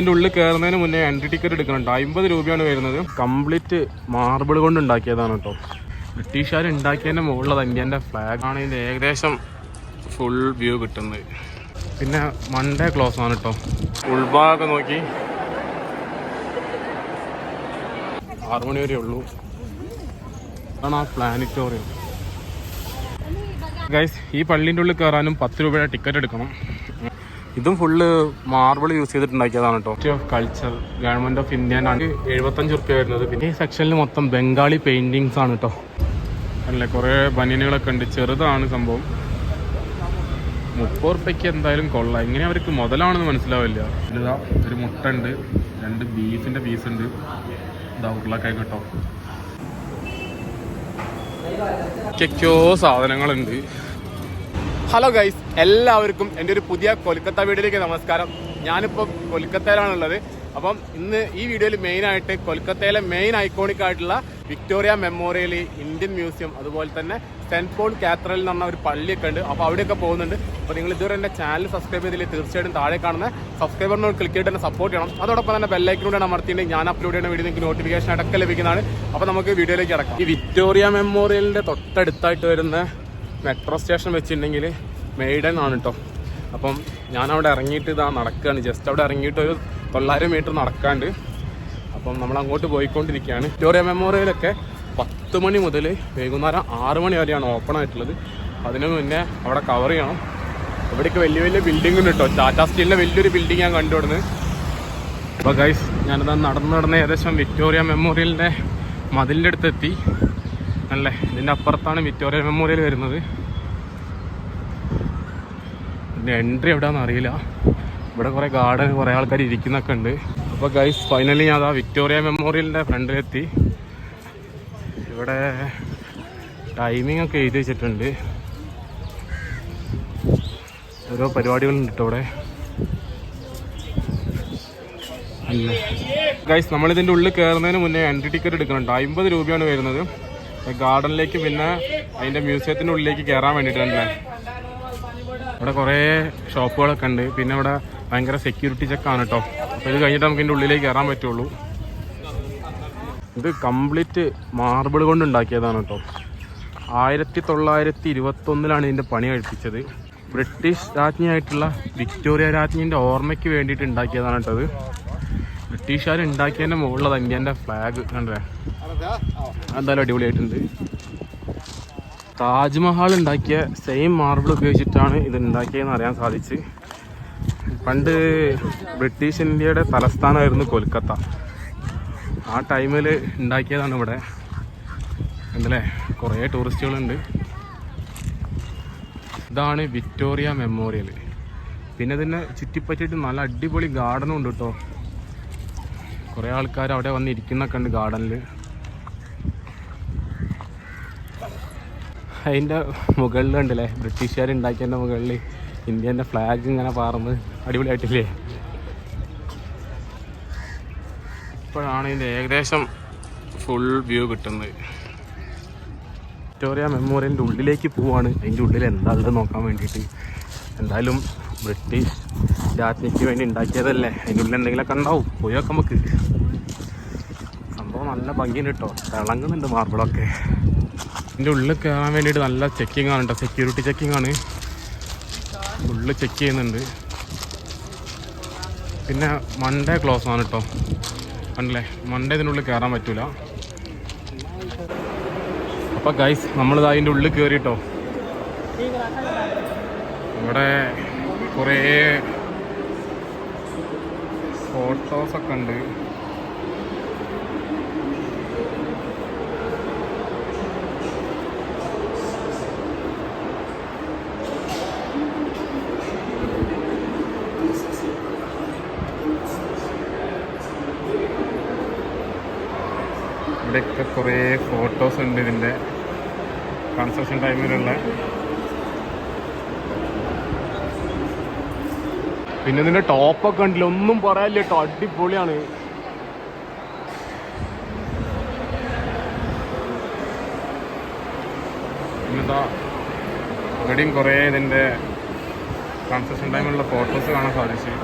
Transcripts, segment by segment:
ഇതിന്റെ ഉള്ളിൽ കയറുന്നതിന് മുന്നേ എൻട്രി ടിക്കറ്റ് എടുക്കുന്നുണ്ട്. അമ്പത് രൂപയാണ് വരുന്നത്. കംപ്ലീറ്റ് മാർബിൾ കൊണ്ട് ഉണ്ടാക്കിയതാണ് കേട്ടോ. ബ്രിട്ടീഷുകാർ ഉണ്ടാക്കിയതിന്റെ മുകളിലത് ഇന്ത്യന്റെ ഫ്ലാഗ് ആണ്. ഇതിന്റെ ഏകദേശം ഫുൾ വ്യൂ കിട്ടുന്നത്. പിന്നെ മൺഡേ ക്ലോസ് ആണ് കേട്ടോ. ഉൾഭാഗം നോക്കി. ആറു മണി വരെ ഉള്ളൂ. ആണ് ആ പ്ലാനറ്റോറിയം ഗൈസ് ഈ പള്ളീന്റെ ഉള്ളിൽ കയറാനും പത്ത് രൂപയുടെ ടിക്കറ്റ് എടുക്കണം. ഇതും ഫുള്ള് മാർബിൾ യൂസ് ചെയ്തിട്ടുണ്ടാക്കിയതാണ് കേട്ടോ of culture government of India എഴുപത്തഞ്ച് റുപ്യ വരുന്നത്. പിന്നെ ഈ സെക്ഷനിൽ മൊത്തം ബംഗാളി പെയിന്റിങ്സ് ആണ് കേട്ടോ അല്ലേ കുറേ ബനിയനുകളൊക്കെ ഉണ്ട്. ചെറുതാണ് സംഭവം. മുപ്പത് റുപ്യക്ക് എന്തായാലും കൊള്ളാം. ഇങ്ങനെ അവർക്ക് മുതലാണെന്ന് മനസ്സിലാവില്ല. ഇതാ ഒരു മുട്ട ഉണ്ട്. രണ്ട് ബീഫിന്റെ പീസ് ഉണ്ട്. ഇതാ ഉരുളക്കായി കേട്ടോ സാധനങ്ങളുണ്ട്. ഹലോ ഗൈസ് എല്ലാവർക്കും എന്റെ ഒരു പുതിയ കൊൽക്കത്ത വീഡിയോയിലേക്ക് നമസ്കാരം. ഞാനിപ്പോൾ കൊൽക്കത്തയിലാണുള്ളത്. അപ്പം ഇന്ന് ഈ വീഡിയോയിൽ മെയിനായിട്ട് കൊൽക്കത്തയിലെ മെയിൻ ഐക്കോണിക് ആയിട്ടുള്ള വിക്ടോറിയ മെമ്മോറിയൽ ഇന്ത്യൻ മ്യൂസിയം അതുപോലെ തന്നെ സെന്റ് പോൾ കാത്തറൽ എന്ന് പറഞ്ഞ ഒരു പള്ളിയൊക്കെ ഉണ്ട്. അപ്പോൾ അവിടെയൊക്കെ പോകുന്നുണ്ട്. അപ്പോൾ നിങ്ങൾ ഇതുവരെ എന്റെ ചാനൽ സബ്സ്ക്രൈബ് ചെയ്തില്ലേ തീർച്ചയായിട്ടും താഴെ കാണുന്ന സബ്സ്ക്രൈബറിനോട് ക്ലിക്ക് ചെയ്തിട്ട് തന്നെ സപ്പോർട്ട് ചെയ്യണം. അതോടൊപ്പം തന്നെ ബെല്ലൈക്കിലൂടെ അമർത്തിയിട്ട് ഞാൻ അപ്ലോഡ് ചെയ്യുന്ന വീഡിയോ നിങ്ങൾക്ക് നോട്ടിഫിക്കേഷൻ അടക്കം ലഭിക്കുന്നതാണ്. അപ്പോൾ നമുക്ക് വീഡിയോയിലേക്ക് അടക്കാം. ഈ വിക്ടോറിയ മെമ്മോറിയലിന്റെ തൊട്ടടുത്തായിട്ട് വരുന്ന മെട്രോ സ്റ്റേഷൻ വെച്ചിട്ടുണ്ടെങ്കിൽ മെയ്ഡൻ ആണ് കേട്ടോ അപ്പം ഞാൻ അവിടെ ഇറങ്ങിയിട്ട് ഇതാ നടക്കുകയാണ് ജസ്റ്റ് അവിടെ ഇറങ്ങിയിട്ട് ഒരു തൊള്ളായിരം മീറ്റർ നടക്കാണ്ട് അപ്പം നമ്മൾ അങ്ങോട്ട് പോയിക്കൊണ്ടിരിക്കുകയാണ്. വിക്ടോറിയ മെമ്മോറിയലൊക്കെ പത്ത് മണി മുതൽ വൈകുന്നേരം ആറ് മണി വരെയാണ് ഓപ്പൺ ആയിട്ടുള്ളത്. അതിന് മുന്നേ അവിടെ കവർ ചെയ്യണം. ഇവിടേക്ക് വലിയ വലിയ ബിൽഡിംഗ് ഉണ്ട് കേട്ടോ ടാറ്റാ സ്റ്റീലിന്റെ വലിയൊരു ബിൽഡിംഗ് ഞാൻ കണ്ടുവിടുന്നത് അപ്പോൾ ഗൈസ് ഞാനിതാ നടന്ന് നടന്ന് ഏകദേശം വിക്ടോറിയ മെമ്മോറിയലിന്റെ മതിലിന്റെ അടുത്ത് എത്തി അല്ലേ? ഇതിന്റെ അപ്പുറത്താണ് വിക്ടോറിയ മെമ്മോറിയൽ വരുന്നത്. ഇതിന്റെ എൻട്രി എവിടെയാണെന്ന് അറിയില്ല. ഇവിടെ കുറേ ഗാർഡൻ കുറേ ആൾക്കാർ ഇരിക്കുന്നൊക്കെ ഉണ്ട്. അപ്പോൾ ഗൈസ് ഫൈനലി ഞാൻ അതാ വിക്ടോറിയ മെമ്മോറിയലിന്റെ ഫ്രണ്ടിലെത്തി. ഇവിടെ ടൈമിംഗ് ഒക്കെ എഴുതി വെച്ചിട്ടുണ്ട്. ഓരോ പരിപാടികളുണ്ട് കേട്ടോ ഇവിടെ. ഗൈസ് നമ്മളിതിന്റെ ഉള്ളിൽ കയറുന്നതിന് മുന്നേ എൻട്രി ടിക്കറ്റ് എടുക്കുന്നുണ്ട്. അമ്പത് രൂപയാണ് വരുന്നത്. ഗാർഡനിലേക്ക് പിന്നെ അതിന്റെ മ്യൂസിയത്തിന്റെ ഉള്ളിലേക്ക് കയറാൻ വേണ്ടിട്ടാണ് ഇവിടെ കുറേ ഷോപ്പുകളൊക്കെ ഉണ്ട്. പിന്നെ ഇവിടെ ഭയങ്കര സെക്യൂരിറ്റി ചെക്കാണ് കേട്ടോ അപ്പോൾ ഇത് കഴിഞ്ഞിട്ട് നമുക്ക് ഇതിന്റെ ഉള്ളിലേക്ക് കയറാൻ പറ്റുള്ളൂ. ഇത് കംപ്ലീറ്റ് മാർബിൾ കൊണ്ട് ഉണ്ടാക്കിയതാണ് കേട്ടോ ആയിരത്തി തൊള്ളായിരത്തി ഇരുപത്തൊന്നിലാണ് ഇതിന്റെ പണി കഴിപ്പിച്ചത്. ബ്രിട്ടീഷ് രാജ്ഞിയായിട്ടുള്ള വിക്ടോറിയ രാജ്ഞിന്റെ ഓർമ്മയ്ക്ക് വേണ്ടിയിട്ട് ഉണ്ടാക്കിയതാണ് കേട്ടോ ബ്രിട്ടീഷുകാർ ഉണ്ടാക്കിയതിന്റെ മുകളിലത് ഇന്ത്യന്റെ ഫ്ലാഗ് കണ്ടേ? എന്തായാലും അടിപൊളിയായിട്ടുണ്ട്. താജ്മഹൽ ഉണ്ടാക്കിയ സെയിം മാർബിൾ ഉപയോഗിച്ചിട്ടാണ് ഇത് ഉണ്ടാക്കിയതെന്ന് അറിയാൻ സാധിച്ച്. പണ്ട് ബ്രിട്ടീഷ് ഇന്ത്യയുടെ തലസ്ഥാനമായിരുന്നു കൊൽക്കത്ത. ആ ടൈമിൽ ഉണ്ടാക്കിയതാണ് ഇവിടെ. എന്തല്ലേ കുറേ ടൂറിസ്റ്റുകളുണ്ട് ഇതാണ് വിക്ടോറിയ മെമ്മോറിയൽ പിന്നെ ഇതിനെ ചുറ്റിപ്പറ്റിയിട്ട് നല്ല അടിപൊളി ഗാർഡനും ഉണ്ട് കേട്ടോ. കുറേ ആൾക്കാർ അവിടെ വന്ന് ഇരിക്കുന്നൊക്കെ ഉണ്ട് ഗാർഡനിൽ അതിന്റെ മുകളിൽ ഉണ്ടല്ലേ ബ്രിട്ടീഷുകാർ ഉണ്ടാക്കിയതിന്റെ മുകളിൽ ഇന്ത്യന്റെ ഫ്ലാഗ് ഇങ്ങനെ പാർന്ന് അടിപൊളിയായിട്ടില്ലേ? ഇപ്പോഴാണ് ഇതിന്റെ ഏകദേശം ഫുൾ വ്യൂ കിട്ടുന്നത്. വിക്ടോറിയ മെമ്മോറിയലിന്റെ ഉള്ളിലേക്ക് പോവാണ്. അതിന്റെ ഉള്ളിൽ എന്താ ഉള്ളത് നോക്കാൻ വേണ്ടിയിട്ട്. എന്തായാലും ബ്രിട്ടീഷ് രാജ്ഞിക്ക് വേണ്ടി ഉണ്ടാക്കിയതല്ലേ? അതിന്റെ ഉള്ളിൽ എന്തെങ്കിലുമൊക്കെ ഉണ്ടാവും. പോയി നോക്കാം നമുക്ക്. സംഭവം നല്ല ഭംഗിയുണ്ട് കേട്ടോ തിളങ്ങുന്നുണ്ട് മാർബിളൊക്കെ ഇതിന്റെ ഉള്ളിൽ കയറാൻ വേണ്ടിയിട്ട് നല്ല ചെക്കിംഗ് ആണ് കേട്ടോ സെക്യൂരിറ്റി ചെക്കിംഗ് ആണ്. ഉള്ളിൽ ചെക്ക് ചെയ്യുന്നുണ്ട്. പിന്നെ മൺഡേ ക്ലോസ് ആണ് കേട്ടോ കണ്ടില്ലേ? മൺഡേ ഇതിനുള്ളിൽ കയറാൻ പറ്റൂല. അപ്പോൾ ഗൈസ് നമ്മളിത് അതിന്റെ ഉള്ളിൽ കയറിട്ടോ ഇവിടെ കുറേ ഫോട്ടോസൊക്കെ ഉണ്ട്. ഇവിടെയൊക്കെ കുറേ ഫോട്ടോസ് ഉണ്ട് ഇതിന്റെ കൺസ്ട്രക്ഷൻ ടൈമിലുള്ള പിന്നെ ഇതിന്റെ ടോപ്പൊക്കെ ഉണ്ടല്ലോ ഒന്നും പറയാനില്ല കേട്ടോ. അടിപൊളിയാണ്. പിന്നെന്താ ഇവിടെയും കുറേ ഇതിന്റെ കൺസ്ട്രക്ഷൻ ടൈമിലുള്ള ഫോട്ടോസ് കാണാൻ സാധിച്ചു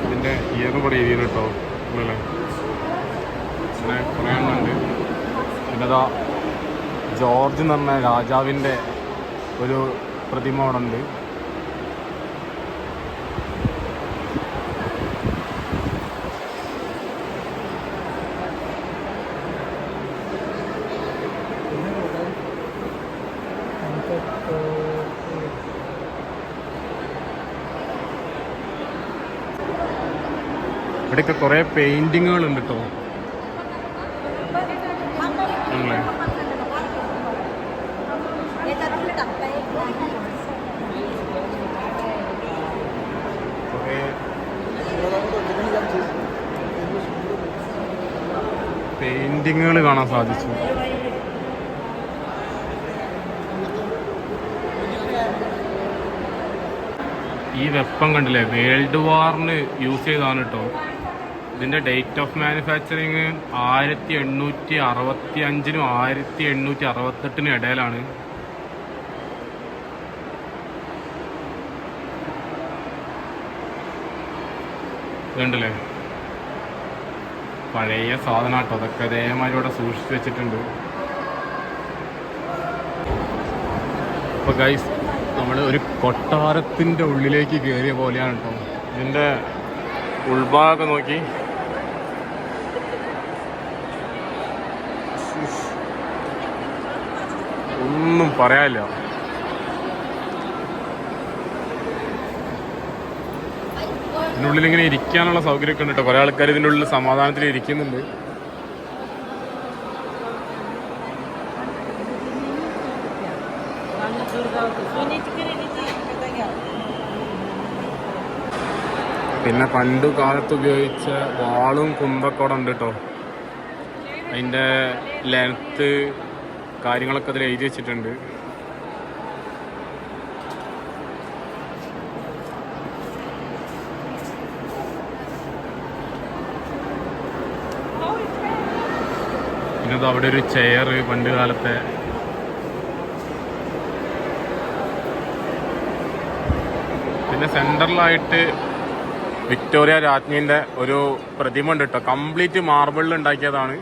അതിന്റെ ഇയർ ഇവിടെ എഴുതിയാണ് കേട്ടോ അല്ലേ അങ്ങനെ കുറേ എണ്ണമുണ്ട് പിന്നെ അതാ ജോർജ് എന്ന് പറഞ്ഞ രാജാവിന്റെ ഒരു പ്രതിമ അവിടെ ഉണ്ട് ഇവിടെയൊക്കെ കുറേ പെയിന്റിങ്ങുകൾ ഉണ്ട് കേട്ടോ ആണല്ലേ? കുറേ പെയിന്റിങ്ങുകൾ കാണാൻ സാധിച്ചു. ഈ വെപ്പം കണ്ടില്ലേ? വേൾഡ് വാറിന് യൂസ് ചെയ്താണ് കേട്ടോ ഇതിന്റെ ഡേറ്റ് ഓഫ് മാനുഫാക്ചറിങ് ആയിരത്തി എണ്ണൂറ്റി അറുപത്തി അഞ്ചിനും ആയിരത്തി എണ്ണൂറ്റി അറുപത്തെട്ടിനും ഇടയിലാണ്. ഇതുണ്ടല്ലേ പഴയ സാധനം കേട്ടോ അതൊക്കെ അതേമാതിരി ഇവിടെ സൂക്ഷിച്ചു വെച്ചിട്ടുണ്ട്. അപ്പൊ ഗൈസ് നമ്മൾ ഒരു കൊട്ടാരത്തിന്റെ ഉള്ളിലേക്ക് കയറിയ പോലെയാണ് കേട്ടോ ഇതിന്റെ ഉൾഭാഗം നോക്കി. ഒന്നും പറയാനില്ല. ഇതിനുള്ളിൽ ഇങ്ങനെ ഇരിക്കാനുള്ള സൗകര്യമൊക്കെ ഉണ്ട് കേട്ടോ. കുറെ ആൾക്കാർ ഇതിന്റെ ഉള്ളിൽ സമാധാനത്തിൽ ഇരിക്കുന്നുണ്ട്. പിന്നെ പണ്ട് കാലത്ത് ഉപയോഗിച്ച വാളും കുമ്പക്കോടം ഉണ്ട് കേട്ടോ. അതിന്റെ ലെങ്ത്ത് കാര്യങ്ങളൊക്കെ അതിൽ എഴുതി വെച്ചിട്ടുണ്ട്. പിന്നെ അവിടെ ഒരു ചെയർ പണ്ട് കാലത്തെ. പിന്നെ സെന്ററിലായിട്ട് വിക്ടോറിയ രാജ്ഞിന്റെ ഒരു പ്രതിമ ഉണ്ട് കേട്ടോ കംപ്ലീറ്റ് മാർബിളിൽ ഉണ്ടാക്കിയതാണ്.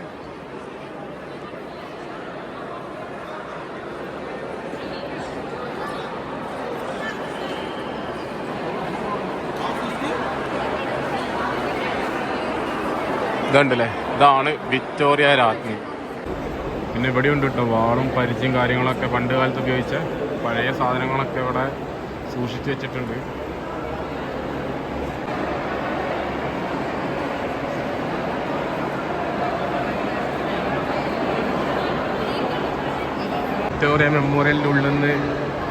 ഇതുണ്ടല്ലേ? ഇതാണ് വിക്ടോറിയ രാജ്ഞി. പിന്നെ ഇവിടെ ഉണ്ട് കേട്ടോ. വാളും പരിചയം കാര്യങ്ങളൊക്കെ പണ്ട് കാലത്ത് ഉപയോഗിച്ച പഴയ സാധനങ്ങളൊക്കെ ഇവിടെ സൂക്ഷിച്ചു വെച്ചിട്ടുണ്ട്. വിക്ടോറിയ മെമ്മോറിയലിന്റെ ഉള്ളിൽ നിന്ന്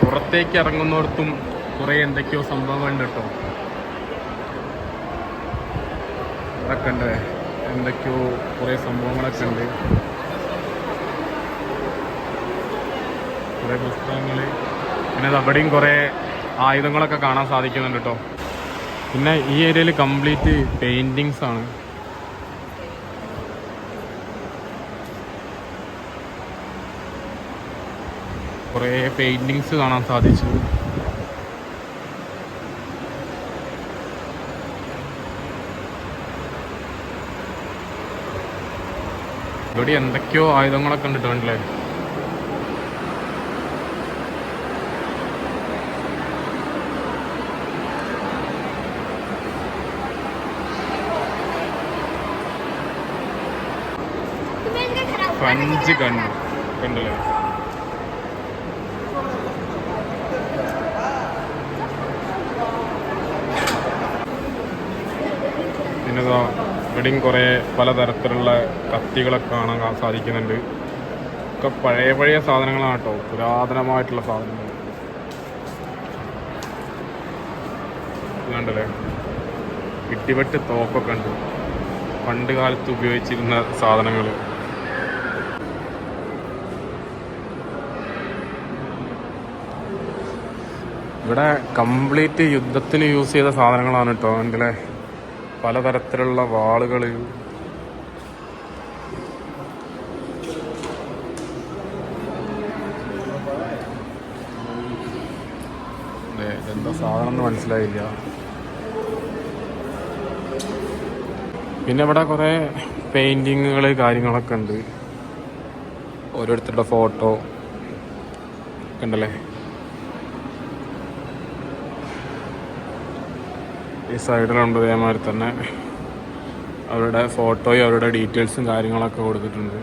പുറത്തേക്ക് ഇറങ്ങുന്നിടത്തും കുറേ എന്തൊക്കെയോ സംഭവങ്ങളുണ്ട് കേട്ടോ. അതൊക്കെ ഉണ്ട്. എന്തൊക്കെയോ കുറേ സംഭവങ്ങളൊക്കെ ഉണ്ട്. കുറേ പുസ്തകങ്ങൾ പിന്നെ അവിടെയും കുറേ ആയുധങ്ങളൊക്കെ കാണാൻ സാധിക്കുന്നുണ്ട് കേട്ടോ പിന്നെ ഈ ഏരിയയിൽ കംപ്ലീറ്റ് പെയിന്റിങ്സ് ആണ്. കുറേ പെയിന്റിങ്സ് കാണാൻ സാധിച്ചു. ഇവിടെ എന്തൊക്കെയോ ആയുധങ്ങളൊക്കെ ഉണ്ട് കണ്ടില്ലേ? ഫ്രഞ്ച് കണ്ണു കണ്ടല്ലേ? പിന്നെ ഇവിടെയും കുറേ പലതരത്തിലുള്ള കത്തികളൊക്കെ കാണാൻ സാധിക്കുന്നുണ്ട്. ഒക്കെ പഴയ പഴയ സാധനങ്ങളാണ് കേട്ടോ പുരാതനമായിട്ടുള്ള സാധനങ്ങൾ. കണ്ടല്ലേ ഇടിവെട്ട് തോക്കൊക്കെ ഉണ്ട്. പണ്ട് കാലത്ത് ഉപയോഗിച്ചിരുന്ന സാധനങ്ങൾ ഇവിടെ കംപ്ലീറ്റ് യുദ്ധത്തിന് യൂസ് ചെയ്ത സാധനങ്ങളാണ് കേട്ടോ എന്റെ പലതരത്തിലുള്ള വാളുകൾ. എന്താ സാധനം എന്ന് മനസ്സിലായില്ല. പിന്നെ ഇവിടെ കുറേ പെയിന്റിങ്ങുകൾ കാര്യങ്ങളൊക്കെ ഉണ്ട്. ഓരോരുത്തരുടെ ഫോട്ടോ ഉണ്ടല്ലേ? ഈ സൈഡിലുണ്ട് ഇതേമാതിരി തന്നെ. അവരുടെ ഫോട്ടോയും അവരുടെ ഡീറ്റെയിൽസും കാര്യങ്ങളൊക്കെ കൊടുത്തിട്ടുണ്ട്.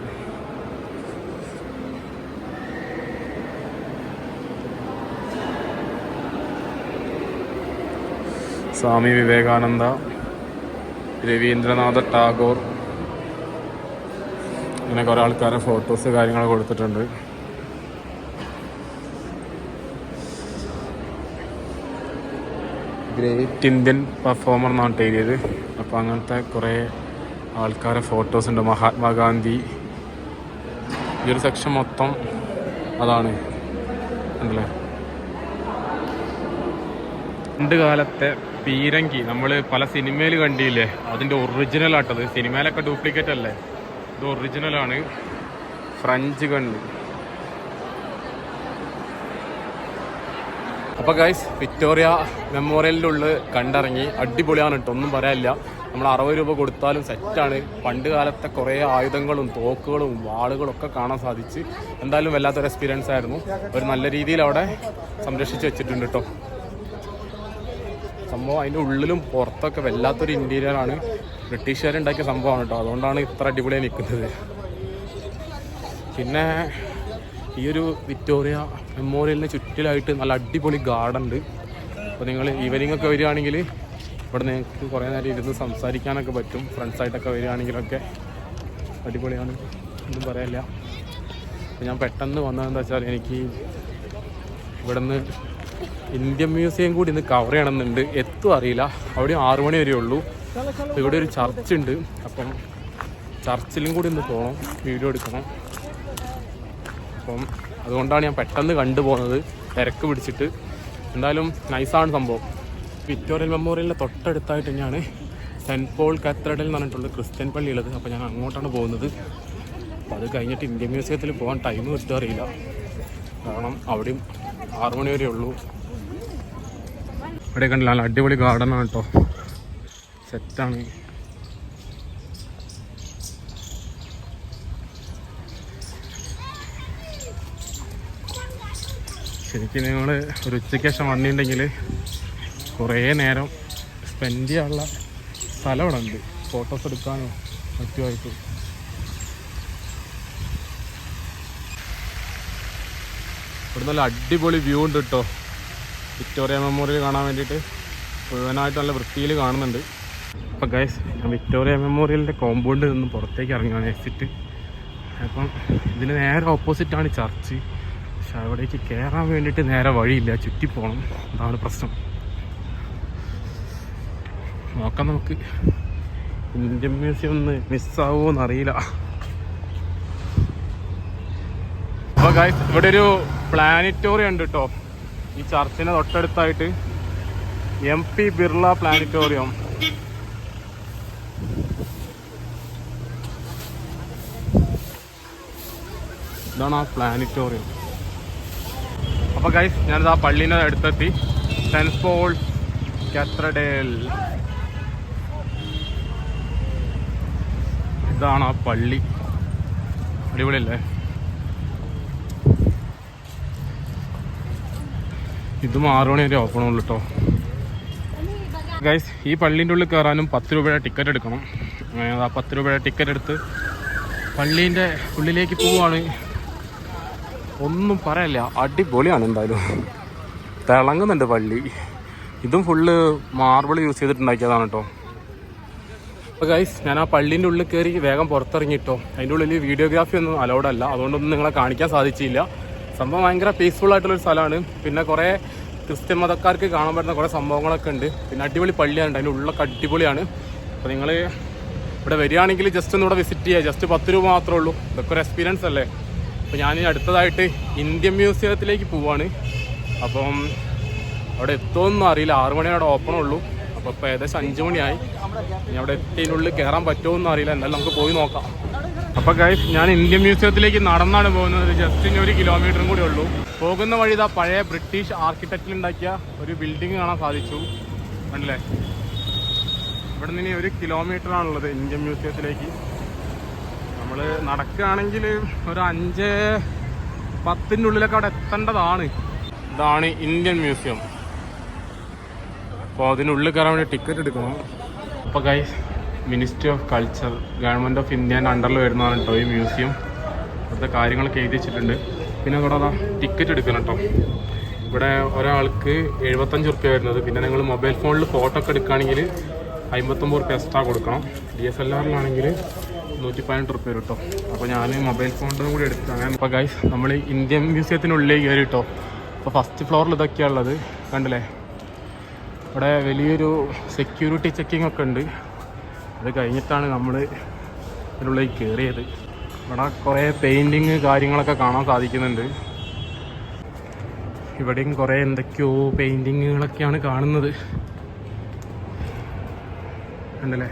സ്വാമി വിവേകാനന്ദ രവീന്ദ്രനാഥ ടാഗോർ അങ്ങനെ കുറേ ആൾക്കാരെ ഫോട്ടോസ് കാര്യങ്ങളൊക്കെ കൊടുത്തിട്ടുണ്ട്. ഗ്രേറ്റ് ഇന്ത്യൻ പെർഫോമർ എന്നാണ് എഴുതിയത്. അപ്പോൾ അങ്ങനത്തെ കുറേ ആൾക്കാരെ ഫോട്ടോസ് ഉണ്ട്. മഹാത്മാഗാന്ധി. ഈ ഒരു സെക്ഷൻ മൊത്തം അതാണ്. ഉണ്ടല്ലേ പണ്ട് കാലത്തെ പീരങ്കി നമ്മൾ പല സിനിമയിൽ കണ്ടില്ലേ? അതിന്റെ ഒറിജിനൽ ആട്ടത്. സിനിമയിലൊക്കെ ഡ്യൂപ്ലിക്കേറ്റ് അല്ലേ? ഇത് ഒറിജിനലാണ് ഫ്രഞ്ച് ഗണ്ണ്. അപ്പോൾ ഗൈസ് വിക്ടോറിയ മെമ്മോറിയലിലുള്ള കണ്ടിറങ്ങി. അടിപൊളിയാണ് കേട്ടോ ഒന്നും പറയാനില്ല. നമ്മൾ അറുപത് രൂപ കൊടുത്താലും സെറ്റാണ് പണ്ട് കാലത്തെ കുറേ ആയുധങ്ങളും തോക്കുകളും വാളുകളും ഒക്കെ കാണാൻ സാധിച്ച്. എന്തായാലും വല്ലാത്തൊരു എക്സ്പീരിയൻസ് ആയിരുന്നു. ഒരു നല്ല രീതിയിൽ അവിടെ സംരക്ഷിച്ച് വെച്ചിട്ടുണ്ട് കേട്ടോ സംഭവം അതിന്റെ ഉള്ളിലും പുറത്തൊക്കെ വല്ലാത്തൊരു ഇന്റീരിയറാണ് ബ്രിട്ടീഷുകാരുണ്ടാക്കിയ സംഭവമാണ് കേട്ടോ അതുകൊണ്ടാണ് ഇത്ര അടിപൊളിയായി നിൽക്കുന്നത്. പിന്നെ ഈ ഒരു വിക്ടോറിയ മെമ്മോറിയലിന് ചുറ്റിലായിട്ട് നല്ല അടിപൊളി ഗാർഡൻ ഉണ്ട് അപ്പോൾ നിങ്ങൾ ഈവനിങ് ഒക്കെ വരികയാണെങ്കിൽ ഇവിടെ നിങ്ങൾക്ക് കുറേ നേരം ഇരുന്ന് സംസാരിക്കാനൊക്കെ പറ്റും. ഫ്രണ്ട്സായിട്ടൊക്കെ വരികയാണെങ്കിലൊക്കെ അടിപൊളിയാണ്. ഒന്നും പറയല്ല. ഞാൻ പെട്ടെന്ന് വന്നതെന്താ വെച്ചാൽ എനിക്ക് ഇവിടുന്ന് ഇന്ത്യൻ മ്യൂസിയം കൂടി ഇന്ന് കവർ ചെയ്യണമെന്നുണ്ട്. എത്തും അറിയില്ല. അവിടെ ആറു മണി വരെ ഉള്ളൂ. ഇവിടെ ഒരു ചർച്ച് ഉണ്ട് അപ്പം ചർച്ചിലും കൂടി ഒന്ന് പോകണം വീഡിയോ എടുക്കണം. അപ്പം അതുകൊണ്ടാണ് ഞാൻ പെട്ടെന്ന് കണ്ടുപോകുന്നത്. തിരക്ക് പിടിച്ചിട്ട്. എന്തായാലും നൈസാണ് സംഭവം. വിക്ടോറിയൽ മെമ്മോറിയലിന്റെ തൊട്ടടുത്തായിട്ട് തന്നെയാണ് സെന്റ് പോൾ കാത്തഡൽ എന്ന് പറഞ്ഞിട്ടുള്ള ക്രിസ്ത്യൻ പള്ളി ഉള്ളത് അപ്പോൾ ഞാൻ അങ്ങോട്ടാണ് പോകുന്നത്. അപ്പോൾ അത് കഴിഞ്ഞിട്ട് ഇന്ത്യൻ മ്യൂസിയത്തിൽ പോകാൻ ടൈം കിട്ടുക അറിയില്ല. കാരണം അവിടെയും ആറു മണി വരെ ഉള്ളൂ. ഇവിടെ കണ്ടില്ല നല്ല അടിപൊളി ഗാർഡനാണ് കേട്ടോ സെറ്റാണ് ശരിക്കും നിങ്ങൾ ഒരു ഉച്ചയ്ക്ക് ശേഷം വന്നിട്ടുണ്ടെങ്കിൽ കുറേ നേരം സ്പെൻഡ് ചെയ്യാനുള്ള സ്ഥലം ഇവിടെ ഉണ്ട് ഫോട്ടോസ് എടുക്കാനോ മറ്റുമായിട്ട് ഇവിടെ നല്ല അടിപൊളി വ്യൂ ഉണ്ട് കേട്ടോ വിക്ടോറിയ മെമ്മോറിയൽ കാണാൻ വേണ്ടിയിട്ട് മുഴുവനായിട്ട് നല്ല വൃത്തിയിൽ കാണുന്നുണ്ട്. അപ്പം ഗൈസ് വിക്ടോറിയ മെമ്മോറിയലിന്റെ കോമ്പൗണ്ടിൽ നിന്ന് പുറത്തേക്ക് ഇറങ്ങുകയാണ്. എക്സിറ്റ് അപ്പം ഇതിന് നേരെ ഓപ്പോസിറ്റാണ് ചർച്ച്. പക്ഷെ അവിടേക്ക് കയറാൻ വേണ്ടിയിട്ട് നേരെ വഴിയില്ല. ചുറ്റി പോകണം അതാണ് പ്രശ്നം. നോക്കാം നമുക്ക്. ഇന്ത്യൻ മ്യൂസിയം ഒന്ന് മിസ്സാവുമോ എന്നറിയില്ല. അപ്പോൾ ഗൈസ് ഇവിടെ ഒരു പ്ലാനറ്റോറിയം ഉണ്ട് കേട്ടോ ഈ ചർച്ചിന് തൊട്ടടുത്തായിട്ട് എം പി ബിർള പ്ലാനറ്റോറിയം. ഇതാണ് ആ പ്ലാനറ്റോറിയം. അപ്പോൾ ഗൈസ് ഞാനിത് ആ പള്ളീന്റെ അടുത്തെത്തി. സെൻസ് പോൾ കാത്രഡേൽ ഇതാണ് ആ പള്ളി. അടിപൊളിയല്ലേ? ഇതും ആറു മണി വരെ ഓപ്പൺ ഉള്ളു കേട്ടോ ഗൈസ് ഈ പള്ളീന്റെ ഉള്ളിൽ കയറാനും പത്ത് രൂപയുടെ ടിക്കറ്റ് എടുക്കണം. ആ പത്ത് രൂപയുടെ ടിക്കറ്റ് എടുത്ത് പള്ളീന്റെ ഉള്ളിലേക്ക് പോവാണ്. ഒന്നും പറയല്ല. അടിപൊളിയാണ് എന്തായാലും. തിളങ്ങുന്നുണ്ട് പള്ളി. ഇതും ഫുള്ള് മാർബിൾ യൂസ് ചെയ്തിട്ടുണ്ടാക്കിയതാണ് കേട്ടോ അപ്പോൾ ഗൈസ് ഞാൻ ആ പള്ളീന്റെ ഉള്ളിൽ കയറി വേഗം പുറത്തിറങ്ങിയിട്ടോ അതിന്റെ ഉള്ളിൽ വീഡിയോഗ്രാഫി ഒന്നും അലൗഡ് അല്ല. അതുകൊണ്ടൊന്നും നിങ്ങളെ കാണിക്കാൻ സാധിച്ചില്ല. സംഭവം ഭയങ്കര പീസ്ഫുൾ ആയിട്ടുള്ളൊരു സ്ഥലമാണ്. പിന്നെ കുറേ ക്രിസ്ത്യൻ മതക്കാർക്ക് കാണാൻ പറ്റുന്ന കുറേ സംഭവങ്ങളൊക്കെ ഉണ്ട്. പിന്നെ അടിപൊളി പള്ളിയാണ്. അതിന്റെ ഉള്ളൊക്കെ അടിപൊളിയാണ്. അപ്പോൾ നിങ്ങൾ ഇവിടെ വരികയാണെങ്കിൽ ജസ്റ്റ് ഒന്ന് വിസിറ്റ് ചെയ്യുക. ജസ്റ്റ് പത്ത് രൂപ മാത്രമേ ഉള്ളൂ. ഇതൊക്കെ ഒരു എക്സ്പീരിയൻസ് അല്ലേ? അപ്പോൾ ഞാൻ അടുത്തതായിട്ട് ഇന്ത്യൻ മ്യൂസിയത്തിലേക്ക് പോവാണ്. അപ്പം അവിടെ എത്തുമെന്നൊന്നും അറിയില്ല. ആറ് മണി അവിടെ ഓപ്പൺ ഉള്ളൂ. അപ്പോൾ ഇപ്പോൾ ഏകദേശം അഞ്ച് മണിയായി. ഇനി അവിടെ എത്തിയതിനുള്ളിൽ കയറാൻ പറ്റുമോ അറിയില്ല. എന്തായാലും നമുക്ക് പോയി നോക്കാം. അപ്പോൾ ഗൈസ് ഞാൻ ഇന്ത്യൻ മ്യൂസിയത്തിലേക്ക് നടന്നാണ് പോകുന്നത്. ജസ്റ്റ് ഇനി ഒരു കിലോമീറ്ററും കൂടി ഉള്ളൂ. പോകുന്ന വഴി ഇതാ പഴയ ബ്രിട്ടീഷ് ആർക്കിടെക്റ്റിൽ ഉണ്ടാക്കിയ ഒരു ബിൽഡിംഗ് കാണാൻ സാധിച്ചു. കണ്ടില്ലേ? ഇവിടെ നിന്ന് ഇനി ഒരു കിലോമീറ്ററാണുള്ളത് ഇന്ത്യൻ മ്യൂസിയത്തിലേക്ക്. നമ്മൾ നടക്കുകയാണെങ്കിൽ ഒരു അഞ്ച് പത്തിന്റെ ഉള്ളിലൊക്കെ അവിടെ എത്തേണ്ടതാണ്. ഇതാണ് ഇന്ത്യൻ മ്യൂസിയം. അപ്പോൾ അതിനുള്ളിൽ കയറാൻ വേണ്ടി ടിക്കറ്റ് എടുക്കണം. അപ്പോൾ guys ministry of culture government of ഇന്ത്യന്റെ അണ്ടറിൽ വരുന്നതാണ് കേട്ടോ ഈ മ്യൂസിയം. ഇവിടുത്തെ കാര്യങ്ങളൊക്കെ എഴുതി വെച്ചിട്ടുണ്ട്. പിന്നെ ഇവിടെ അതാ ടിക്കറ്റ് എടുക്കണം കേട്ടോ ഇവിടെ ഒരാൾക്ക് എഴുപത്തഞ്ച് റുപ്യ വരുന്നത്. പിന്നെ നിങ്ങൾ മൊബൈൽ ഫോണിൽ ഫോട്ടോ ഒക്കെ എടുക്കുകയാണെങ്കിൽ അമ്പത്തൊമ്പത് റുപ്യ എക്സ്ട്രാ കൊടുക്കണം. ഡി എസ് എൽ ആറിലാണെങ്കിൽ നൂറ്റി പതിനെട്ട് റുപ്യ കേട്ടോ അപ്പോൾ ഞാൻ മൊബൈൽ ഫോണിന്റെ കൂടി എടുത്തു അങ്ങനെ അപ്പോൾ ഗൈസ് നമ്മൾ ഇന്ത്യൻ മ്യൂസിയത്തിനുള്ളിൽ കയറി കേട്ടോ. അപ്പോൾ ഫസ്റ്റ് ഫ്ലോറിൽ ഇതൊക്കെയാണ് ഉള്ളത്. കണ്ടില്ലേ? ഇവിടെ വലിയൊരു സെക്യൂരിറ്റി ചെക്കിംഗ് ഒക്കെ ഉണ്ട്. അത് കഴിഞ്ഞിട്ടാണ് നമ്മൾ ഇതിനുള്ളിൽ കയറിയത്. ഇവിടെ കുറേ പെയിന്റിങ് കാര്യങ്ങളൊക്കെ കാണാൻ സാധിക്കുന്നുണ്ട്. ഇവിടെയും കുറേ എന്തൊക്കെയോ പെയിന്റിങ്ങുകളൊക്കെയാണ് കാണുന്നത്. ഉണ്ടല്ലേ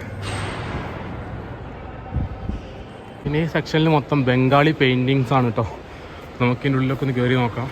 പിന്നെ ഈ സെക്ഷനിൽ മൊത്തം ബംഗാളി പെയിന്റിങ്സ് ആണ് കേട്ടോ നമുക്ക് ഇതിന്റെ ഉള്ളിലൊക്കെ ഒന്ന് കയറി നോക്കാം.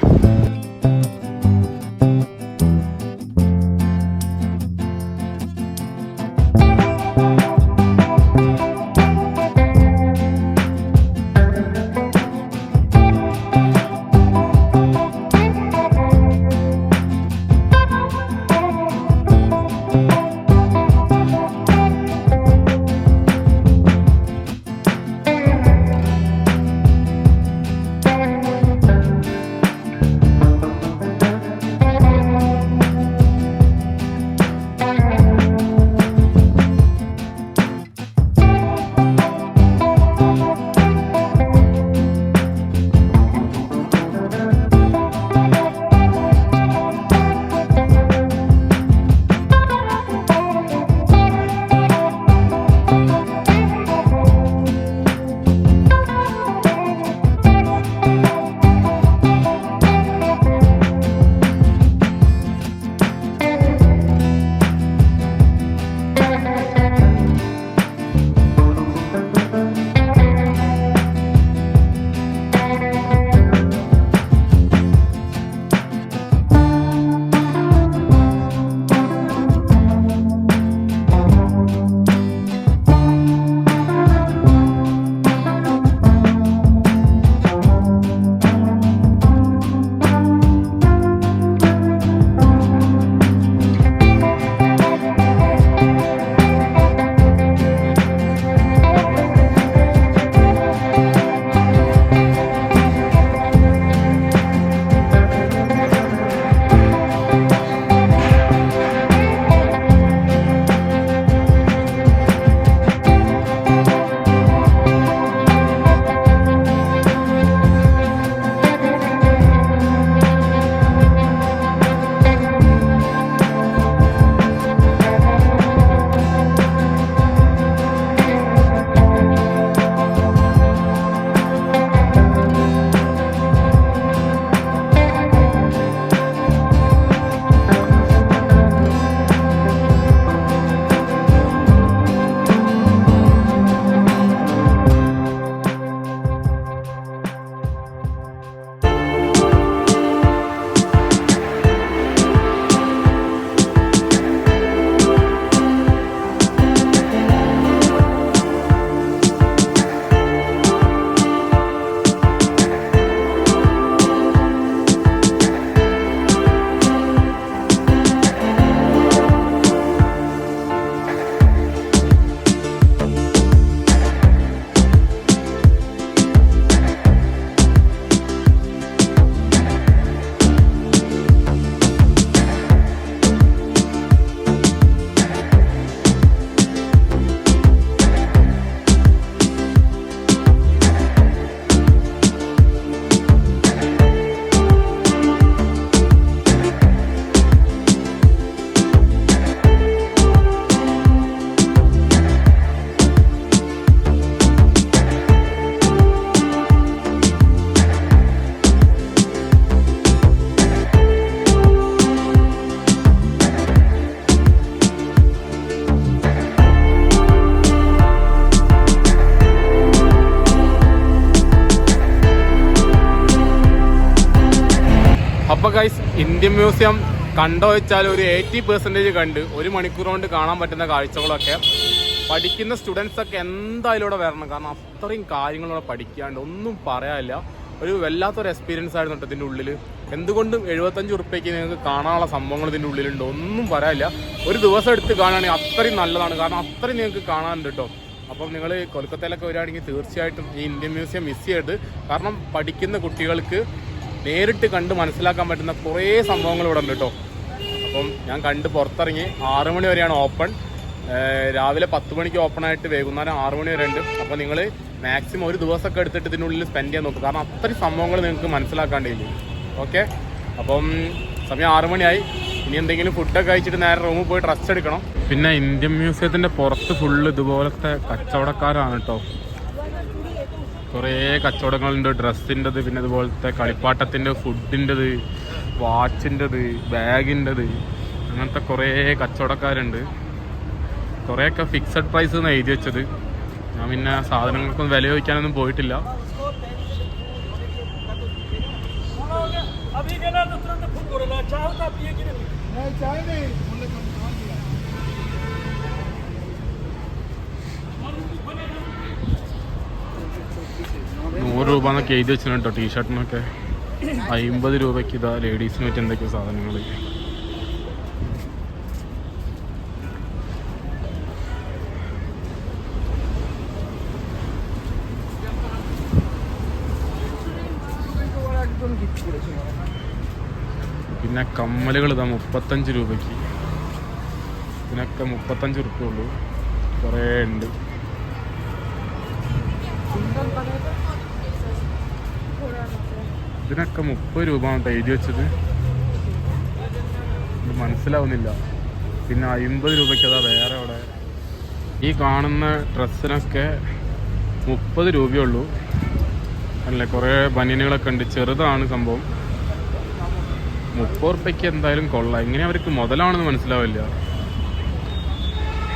മ്യൂസിയം കണ്ടോ വെച്ചാൽ ഒരു എയ്റ്റി പെർസെന്റേജ് കണ്ട് ഒരു മണിക്കൂർ കൊണ്ട് കാണാൻ പറ്റുന്ന കാഴ്ചകളൊക്കെ പഠിക്കുന്ന സ്റ്റുഡൻസൊക്കെ എന്തായാലും ഇവിടെ വരണം. കാരണം അത്രയും കാര്യങ്ങളിവിടെ പഠിക്കാണ്ട് ഒന്നും പറയാനില്ല. ഒരു വല്ലാത്തൊരു എക്സ്പീരിയൻസ് ആയിരുന്നു കേട്ടോ ഇതിന്റെ ഉള്ളിൽ എന്തുകൊണ്ടും എഴുപത്തഞ്ച് ഉറുപ്പ്യക്ക് നിങ്ങൾക്ക് കാണാനുള്ള സംഭവങ്ങൾ ഇതിന്റെ ഉള്ളിലുണ്ട്. ഒന്നും പറയാനില്ല. ഒരു ദിവസം എടുത്ത് കാണുകയാണെങ്കിൽ അത്രയും നല്ലതാണ്. കാരണം അത്രയും നിങ്ങൾക്ക് കാണാനുണ്ട് കേട്ടോ. അപ്പം നിങ്ങൾ കൊൽക്കത്തയിലൊക്കെ വരികയാണെങ്കിൽ തീർച്ചയായിട്ടും ഈ ഇന്ത്യൻ മ്യൂസിയം മിസ് ചെയ്യരുത്. കാരണം പഠിക്കുന്ന കുട്ടികൾക്ക് നേരിട്ട് കണ്ട് മനസ്സിലാക്കാൻ പറ്റുന്ന കുറേ സംഭവങ്ങൾ ഇവിടെ ഉണ്ട് കേട്ടോ. അപ്പം ഞാൻ കണ്ട് പുറത്തിറങ്ങി ആറു മണി വരെയാണ് ഓപ്പൺ. രാവിലെ പത്ത് മണിക്ക് ഓപ്പൺ ആയിട്ട് വൈകുന്നേരം ആറു മണി വരെ ഉണ്ട്. അപ്പോൾ നിങ്ങൾ മാക്സിമം ഒരു ദിവസമൊക്കെ എടുത്തിട്ട് ഇതിനുള്ളിൽ സ്പെൻഡ് ചെയ്യാൻ നോക്കും. കാരണം അത്രയും സംഭവങ്ങൾ നിങ്ങൾക്ക് മനസ്സിലാക്കാണ്ടില്ല ഓക്കെ? അപ്പം സമയം ആറു മണിയായി. ഇനി എന്തെങ്കിലും ഫുഡൊക്കെ കഴിച്ചിട്ട് നേരെ റൂമിൽ പോയിട്ട് റെസ്റ്റ് എടുക്കണം. പിന്നെ ഇന്ത്യൻ മ്യൂസിയത്തിന്റെ പുറത്ത് ഫുള്ള് ഇതുപോലത്തെ കച്ചവടക്കാരാണ് കേട്ടോ. കുറേ കച്ചവടങ്ങളുണ്ട് ഡ്രസ്സിൻ്റെത് പിന്നെ അതുപോലത്തെ കളിപ്പാട്ടത്തിൻ്റെ ഫുഡിൻ്റെത് വാച്ചിൻ്റെത് ബാഗിൻ്റെത് അങ്ങനത്തെ കുറേ കച്ചവടക്കാരുണ്ട് കുറേയൊക്കെ ഫിക്സഡ് പ്രൈസ് എന്ന് എഴുതി വെച്ചത് ഞാൻ പിന്നെ സാധനങ്ങൾക്കൊന്നും വില ചോദിക്കാനൊന്നും പോയിട്ടില്ല अभी गेला तर तुरंत फोन करू चहा होता पिये की नाही നൂറ് രൂപ എന്നൊക്കെ എഴുതി വെച്ചിട്ടുണ്ട് കേട്ടോ. ടീഷർട്ടിനൊക്കെ അമ്പത് രൂപയ്ക്ക് ഇതാ ലേഡീസിന് പറ്റി എന്തൊക്കെയോ സാധനങ്ങൾ പിന്നെ കമ്മലുകൾ ഇതാ മുപ്പത്തഞ്ച് രൂപയ്ക്ക്. ഇതിനൊക്കെ മുപ്പത്തഞ്ച് ഉറുപ്പ്യ ഉള്ളൂ. കുറേ ഉണ്ട്. ഇതിനൊക്കെ മുപ്പത് രൂപ ആണ് എഴുതി വെച്ചത്. മനസ്സിലാവുന്നില്ല. പിന്നെ അമ്പത് രൂപയ്ക്ക് അതാ വേറെ അവിടെ. ഈ കാണുന്ന ഡ്രസ്സിനൊക്കെ മുപ്പത് രൂപയുള്ളൂ അല്ലേ കുറേ ബനിയനുകളൊക്കെ ഉണ്ട്. ചെറുതാണ് സംഭവം. മുപ്പത് റുപ്യക്ക് എന്തായാലും കൊള്ളാം. എങ്ങനെ അവർക്ക് മുതലാണെന്ന് മനസ്സിലാവില്ല.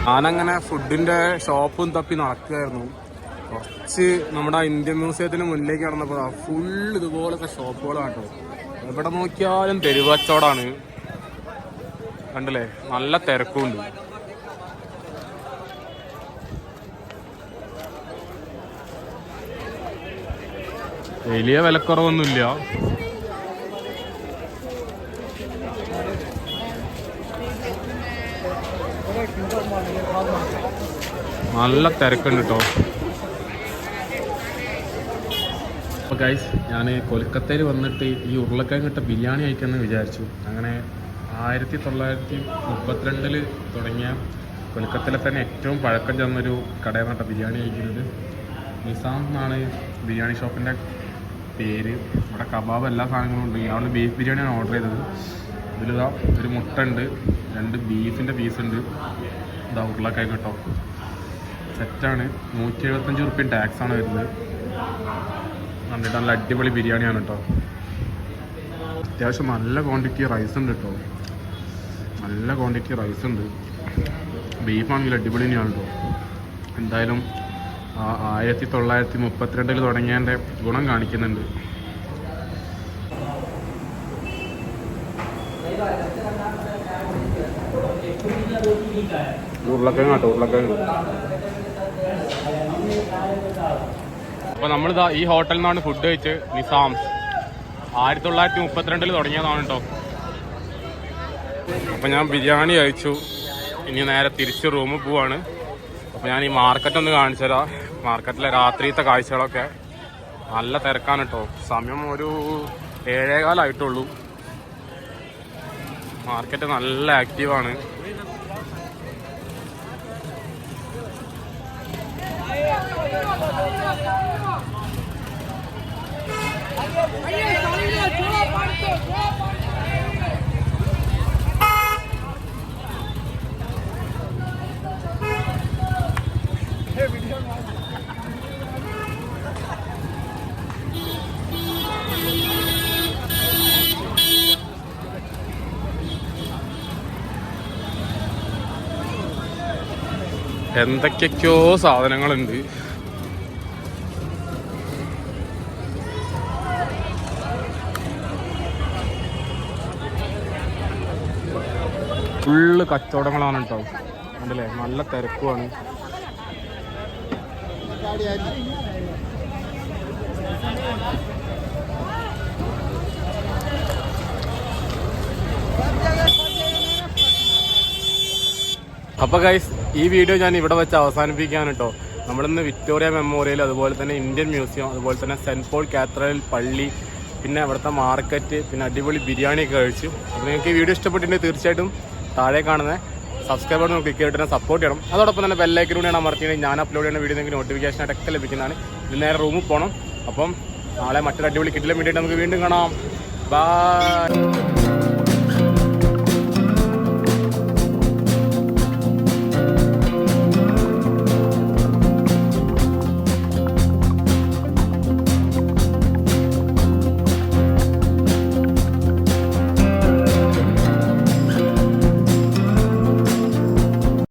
ഞാനങ്ങനെ ഫുഡിന്റെ ഷോപ്പും തപ്പി നടക്കുകയായിരുന്നു. കുറച്ച് നമ്മുടെ ഇന്ത്യൻ മ്യൂസിയത്തിന് മുന്നിലേക്ക് നടന്നപ്പോൾ ഫുൾ ഇതുപോലത്തെ ഷോപ്പുകളാണ് കേട്ടോ. എവിടെ നോക്കിയാലും തെരുവച്ചോടാണ്. കണ്ടല്ലേ? നല്ല തിരക്കുണ്ട്. വലിയ വിലക്കുറവൊന്നുമില്ല. നല്ല തിരക്കുണ്ട് കേട്ടോ അപ്പോൾ ഗൈസ് ഞാൻ കൊൽക്കത്തയിൽ വന്നിട്ട് ഈ ഉരുളക്കിഴങ്ങ് കിട്ട ബിരിയാണി കഴിക്കാമെന്ന് വിചാരിച്ചു. അങ്ങനെ ആയിരത്തി തൊള്ളായിരത്തി മുപ്പത്തിരണ്ടിൽ തുടങ്ങിയ കൊൽക്കത്തയിലെ തന്നെ ഏറ്റവും പഴക്കം ചെന്നൊരു കടയിൽ നിന്നിട്ട് ബിരിയാണി കഴിക്കുന്നത്. നിസാം എന്നാണ് ബിരിയാണി ഷോപ്പിന്റെ പേര്. ഇവിടെ കബാബ് എല്ലാ സാധനങ്ങളും ഉണ്ട്. ഞാൻ ബീഫ് ബിരിയാണിയാണ് ഓർഡർ ചെയ്തത്. ഇതിലിതാ ഒരു മുട്ട ഉണ്ട് രണ്ട് ബീഫിന്റെ പീസ് ഉണ്ട്. ഇതാ ഉരുളക്കിഴങ്ങ് കേട്ടോ സെറ്റാണ് നൂറ്റി എഴുപത്തഞ്ച് റുപ്യ ടാക്സാണ് വരുന്നത്. കണ്ടിട്ട് നല്ല അടിപൊളി ബിരിയാണിയാണ് കേട്ടോ അത്യാവശ്യം നല്ല ക്വാണ്ടിറ്റി റൈസ് ഉണ്ട് കേട്ടോ നല്ല ക്വാണ്ടിറ്റി റൈസ് ഉണ്ട്. ബീഫാണെങ്കിൽ അടിപൊളി തന്നെയാണ് കേട്ടോ എന്തായാലും ആ ആയിരത്തി തൊള്ളായിരത്തി മുപ്പത്തിരണ്ടിൽ തുടങ്ങിയതിന്റെ ഗുണം കാണിക്കുന്നുണ്ട്. ഉരുളക്കിഴങ്ങ് കേട്ടോ ഉരുളക്കിഴങ്ങ്. അപ്പോൾ നമ്മളിതാ ഈ ഹോട്ടലിൽ നിന്നാണ് ഫുഡ് കഴിച്ച് നിസാംസ്. ആയിരത്തി തൊള്ളായിരത്തി മുപ്പത്തിരണ്ടിൽ തുടങ്ങിയതാണ് കേട്ടോ അപ്പോൾ ഞാൻ ബിരിയാണി കഴിച്ചു. ഇനി നേരെ തിരിച്ച് റൂമിൽ പോവാണ്. അപ്പോൾ ഞാൻ ഈ മാർക്കറ്റ് ഒന്ന് കാണിച്ചു തരാം. മാർക്കറ്റിലെ രാത്രിയത്തെ കാഴ്ചകളൊക്കെ നല്ല തിരക്കാണ് കേട്ടോ സമയം ഒരു ഏഴേകാലായിട്ടുള്ളൂ. മാർക്കറ്റ് നല്ല ആക്റ്റീവാണ് എന്തൊക്കെയൊക്കെയോ സാധനങ്ങളുണ്ട്. ഫുള്ള് കച്ചവടങ്ങളാണ് കേട്ടോ. ഉണ്ടല്ലേ നല്ല തിരക്കുമാണ് അപ്പൊ ഗൈസ് ഈ വീഡിയോ ഞാൻ ഇവിടെ വെച്ച് അവസാനിപ്പിക്കുകയാണ് കേട്ടോ. നമ്മളിന്ന് വിക്ടോറിയ മെമ്മോറിയൽ അതുപോലെ തന്നെ ഇന്ത്യൻ മ്യൂസിയം അതുപോലെ തന്നെ സെന്റ് പോൾ കാത്തഡ്രൽ പള്ളി പിന്നെ അവിടുത്തെ മാർക്കറ്റ് പിന്നെ അടിപൊളി ബിരിയാണിയൊക്കെ കഴിച്ചു. അപ്പോൾ നിങ്ങൾക്ക് ഈ വീഡിയോ ഇഷ്ടപ്പെട്ടിട്ടുണ്ടെങ്കിൽ തീർച്ചയായിട്ടും താഴെ കാണുന്ന സബ്സ്ക്രൈബ് ബട്ടൺ ക്ലിക്ക് ചെയ്തിട്ട് സപ്പോർട്ട് ചെയ്യണം. അതോടൊപ്പം തന്നെ ബെല്ലൈക്കിലൂടെയാണ് അമർത്തിയത് ഞാൻ അപ്ലോഡ് ചെയ്യുന്ന വീഡിയോ നിങ്ങൾക്ക് നോട്ടിഫിക്കേഷൻ ആയിട്ടൊക്കെ ലഭിക്കുന്നതാണ്. ഇത് നേരെ റൂമിൽ പോകണം അപ്പം നാളെ മറ്റൊരു അടിപൊളി കിട്ടില്ല വേണ്ടിയിട്ട് നമുക്ക് വീണ്ടും കാണാം. ബൈ